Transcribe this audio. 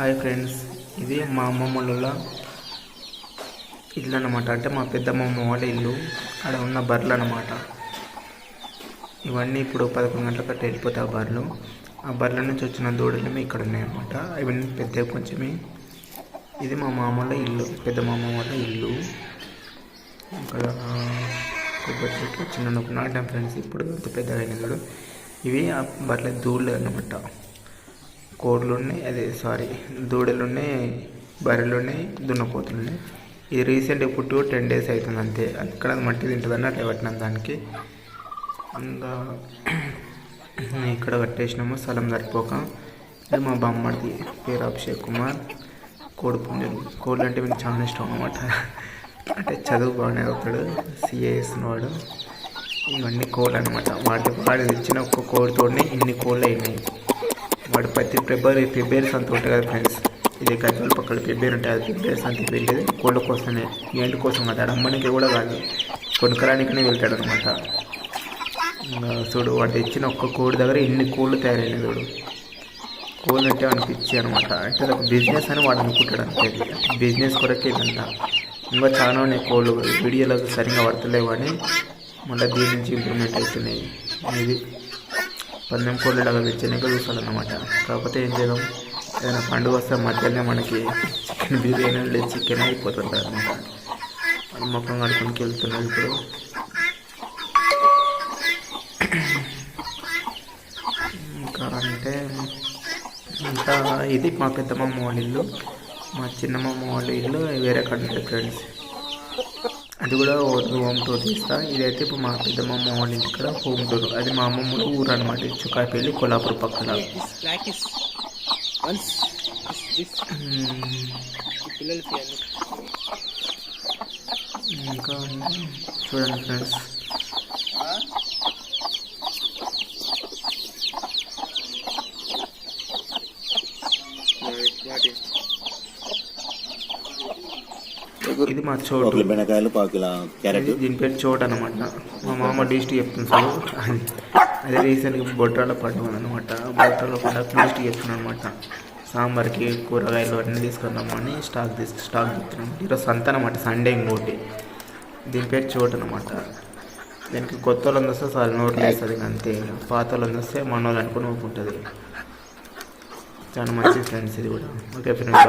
Hi friends ఇది మా అమ్మమ్మల ఇల్లు అనమాట అంటే మా పెద్దమ్మమ్మ వాళ్ళ ఇల్లు. అక్కడ ఉన్న బర్రెలు అన్నమాట ఇవన్నీ ఇప్పుడు పదకొండు గంటలకు అట్లా వెళ్ళిపోతాయి ఆ బర్రెలు. ఆ బర్రెల నుంచి వచ్చిన దూడలేమో ఇక్కడ ఉన్నాయన్నమాట. ఇవన్నీ పెద్ద కొంచెమే. ఇది మా మామూలు ఇల్లు పెద్ద మామ వాళ్ళ ఇల్లు. ఇక్కడ కొబ్బరి చెట్లు చిన్న నాటాం ఫ్రెండ్స్ ఇప్పుడు అంత పెద్దగా అయినా ఇవి ఆ బర్రెల దూడలు అన్నమాట. కోళ్ళు ఉన్నాయి అదే సారీ దూడలు ఉన్నాయి బర్రెలు ఉన్నాయి దున్నపోతులు ఉన్నాయి ఇది రీసెంట్ పుట్టి టెన్ డేస్ అవుతుంది అంతే అక్కడ మట్టి తింటుంది అన్నట్టు పెట్టినాం దానికి. ఇంకా ఇక్కడ కట్టేసినాము స్థలం సరిపోక. ఇది మా బామ్మడిది పేరు అభిషేక్ కుమార్. కోడి పుంజులు కోళ్ళు అంటే మీకు చాలా ఇష్టం అనమాట అంటే చదువు బాగానే అవుతాడు సిఏ వాడు ఇవన్నీ కోళ్ళు అనమాట వాటి వాడు తెచ్చిన ఒక్క కోడితోనే ఇన్ని కోళ్ళు అయినాయి. వాడు ప్రతి ఫిబ్రవరి ఫిబ్రవరి సంత ఉంటుంది కదా ఫ్రెండ్స్ ఇది గజ్జల పక్కన ఫిబ్రవరి ఉంటుంది అది ఫిబ్రవరి సంతకి వెళ్ళేది కోళ్ళ కోసమే ఏంటి కోసం కదా ఆడ అమ్మనికి కూడా కాదు. కొనుకరానికనే వెళ్తాడు అనమాట చూడు వాడు తెచ్చిన ఒక్క కోడి దగ్గర ఇన్ని కోళ్ళు తయారైనాయి చూడు. కోళ్ళు అంటే వానికి అనమాట అంటే అది ఒక బిజినెస్ అని వాడు అనుకుంటాడు అంతే బిజినెస్ కొరకే ఇదంతా. ఇంకా చాలా ఉన్నాయి కోళ్ళు. వీడియోలకు సరిగా పడతలేవు అని మళ్ళీ దీని నుంచి ఇంప్రూవ్మెంట్ అవుతున్నాయి. ఇది పందెం కోళ్ళు లాగా తెచ్చినాక చూస్తాడన్నమాట కాకపోతే ఏం చేయడం ఏదైనా పండుగ వస్తే మధ్యలోనే మనకి చికెన్ బిర్యానీ లేదు చికెన్ అయిపోతుంటుంది అనమాట మొక్కం కడుపునికి వెళ్తున్నాం ఇప్పుడు. ఇంకా అంటే ఇంకా ఇది మా పెద్దమ్మ వాళ్ళ ఇల్లు మా చిన్నమ్మ వాళ్ళ ఇల్లు వేరే కంట్రీ ఫ్రెండ్స్. అది కూడా హోమ్ టూర్ తీస్తా ఇదైతే ఇప్పుడు మా పెద్దమ్మ వాళ్ళ ఇంటి ఇక్కడ హోమ్ టూర్ అది మా అమ్మమ్మ ఊరు అనమాట చుకాయపల్లి కొల్లాపూర్ పక్కన. అన్ని ఇంకా చూడండి ఫ్రెండ్స్. వాటి ఇది మా చోటు. బెండకాయలు పావు కిలో క్యారెట్ దీని పేరు చోటు అనమాట మా మామ డిస్ట్ చెప్తున్నాడు అదే రీసెంట్గా బొట్రాల పండుగ అనమాట బొట్రాల పండుగ డిస్ట్ చెప్తున్నాను అనమాట సాంబార్కి కూరగాయలు అన్నీ తీసుకుందామని స్టాక్ తీసుకు స్టాక్ చెప్తున్నాం ఈరోజు సంత అనమాట సండే ఇంకోటి. దీని పేరు చోటు అనమాట దీనికి కొత్త వాళ్ళని వస్తే చాలా నోట్లు వేస్తుంది అంతే. పాత వాళ్ళని వస్తే మన వాళ్ళు అనుకుని ఊపుకుంటుంది చాలా మంచి ఫ్రెండ్స్ ఇది కూడా. Okay friends